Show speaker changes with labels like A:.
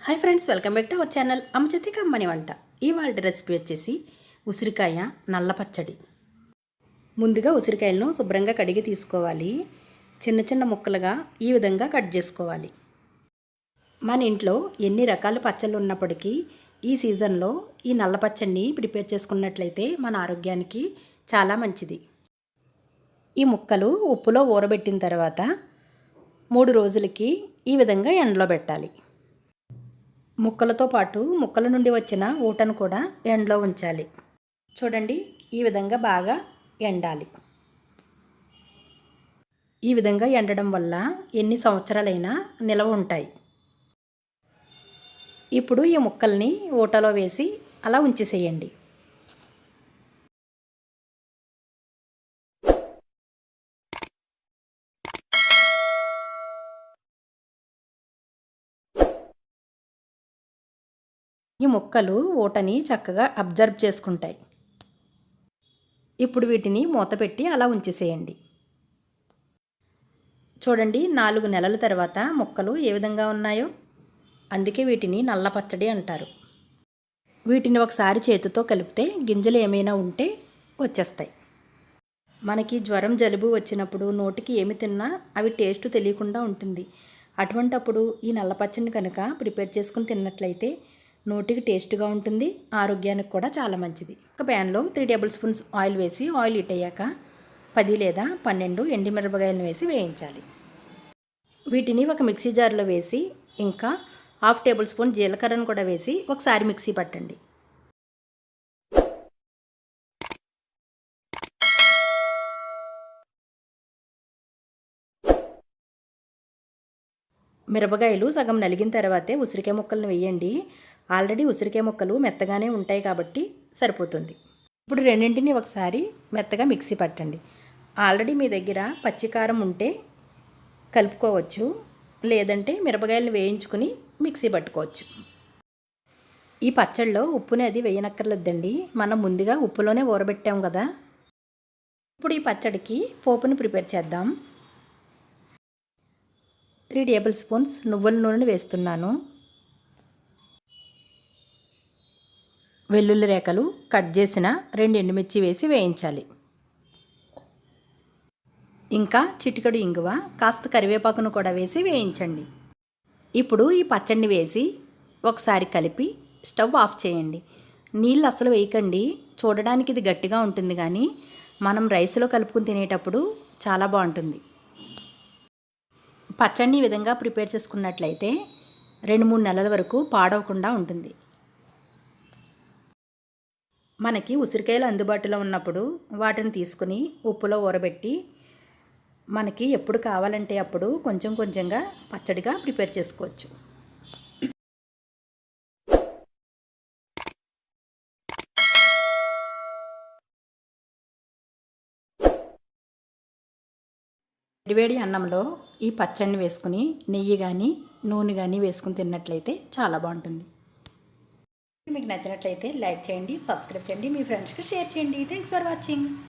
A: Hi friends welcome back to our channel. అమ్మచతి కమ్మని వంట. ఇవాళ రెసిపీ వచ్చేసి ఉసిరికాయ నల్ల పచ్చడి. ముందుగా ఉసిరికాయలను శుభ్రంగా కడిగి తీసుకోవాలి. చిన్న చిన్న ముక్కలుగా ఈ విధంగా కట్ చేసుకోవాలి. మన ఇంట్లో ఎన్ని రకాల పచ్చళ్ళు ఉన్నప్పటికీ ఈ సీజన్లో ఈ నల్ల పచ్చడిని ప్రిపేర్ చేసుకున్నట్లయితే మన ఆరోగ్యానికి చాలా మంచిది. ఈ ముక్కలు ఉప్పులో ఊరబెట్టిన తర్వాత మూడు రోజులకి ఈ విధంగా ఎండలో పెట్టాలి. ముక్కలతో పాటు ముక్కల నుండి వచ్చిన ఊటను కూడా ఎండలో ఉంచాలి. చూడండి ఈ విధంగా బాగా ఎండాలి. ఈ విధంగా ఎండడం వల్ల ఎన్ని సంవత్సరాలైనా నిలవ ఉంటాయి. ఇప్పుడు ఈ ముక్కల్ని ఊటలో వేసి అలా ఉంచేసేయండి. ఈ ముక్కలు ఊటని చక్కగా అబ్జర్వ్ చేసుకుంటాయి. ఇప్పుడు వీటిని మూత పెట్టి అలా ఉంచేసేయండి. చూడండి నాలుగు నెలల తర్వాత ముక్కలు ఏ విధంగా ఉన్నాయో. అందుకే వీటిని నల్ల పచ్చడి అంటారు. వీటిని ఒకసారి చేతితో కలిపితే గింజలు ఏమైనా ఉంటే వచ్చేస్తాయి. మనకి జ్వరం జలుబు వచ్చినప్పుడు నోటికి ఏమి తిన్నా అవి టేస్ట్ తెలియకుండా ఉంటుంది. అటువంటప్పుడు ఈ నల్ల పచ్చడిని కనుక ప్రిపేర్ చేసుకుని తిన్నట్లయితే నోటికి టేస్ట్గా ఉంటుంది ఆరోగ్యానికి కూడా చాలా మంచిది. ఒక ప్యాన్లో త్రీ టేబుల్ స్పూన్స్ ఆయిల్ వేసి ఆయిల్ హీట్ అయ్యాక పది లేదా పన్నెండు ఎండిమిరపకాయలను వేసి వేయించాలి. వీటిని ఒక మిక్సీ జార్లో వేసి ఇంకా హాఫ్ టేబుల్ స్పూన్ జీలకర్రను కూడా వేసి ఒకసారి మిక్సీ పట్టండి. మిరపకాయలు సగం నలిగిన తర్వాతే ఉసిరికాయ ముక్కలను వేయండి. ఆల్రెడీ ఉసిరికాయ ముక్కలు మెత్తగానే ఉంటాయి కాబట్టి సరిపోతుంది. ఇప్పుడు రెండింటిని ఒకసారి మెత్తగా మిక్సీ పట్టండి. ఆల్రెడీ మీ దగ్గర పచ్చికారం ఉంటే కలుపుకోవచ్చు. లేదంటే మిరపకాయలను వేయించుకుని మిక్సీ పట్టుకోవచ్చు. ఈ పచ్చళ్ళలో ఉప్పుని అది వేయనక్కర్లేదండి. మనం ముందుగా ఉప్పులోనే ఊరబెట్టాం కదా. ఇప్పుడు ఈ పచ్చడికి పోపుని ప్రిపేర్ చేద్దాం. త్రీ టేబుల్ స్పూన్స్ నువ్వుల నూనె వేస్తున్నాను. వెల్లుల్లి రేఖలు కట్ చేసిన రెండు ఎండుమిర్చి వేసి వేయించాలి. ఇంకా చిటికడు ఇంగువ కాస్త కరివేపాకును కూడా వేసి వేయించండి. ఇప్పుడు ఈ పచ్చడిని వేసి ఒకసారి కలిపి స్టవ్ ఆఫ్ చేయండి. నీళ్ళు అసలు వేయకండి. చూడడానికి ఇది గట్టిగా ఉంటుంది కానీ మనం రైస్లో కలుపుకుని తినేటప్పుడు చాలా బాగుంటుంది. పచ్చడిని ఈ విధంగా ప్రిపేర్ చేసుకున్నట్లయితే రెండు మూడు నెలల వరకు పాడవకుండా ఉంటుంది. మనకి ఉసిరికాయలు అందుబాటులో ఉన్నప్పుడు వాటిని తీసుకుని ఉప్పులో ఊరబెట్టి మనకి ఎప్పుడు కావాలంటే అప్పుడు కొంచెం కొంచెంగా పచ్చడిగా ప్రిపేర్ చేసుకోవచ్చు. వేడివేడి అన్నంలో ఈ పచ్చడిని వేసుకుని నెయ్యి కానీ నూనె కానీ వేసుకుని తిన్నట్లయితే చాలా బాగుంటుంది. మీకు నచ్చినట్లయితే లైక్ చేయండి సబ్స్క్రైబ్ చేయండి మీ ఫ్రెండ్స్కి షేర్ చేయండి. Thanks for watching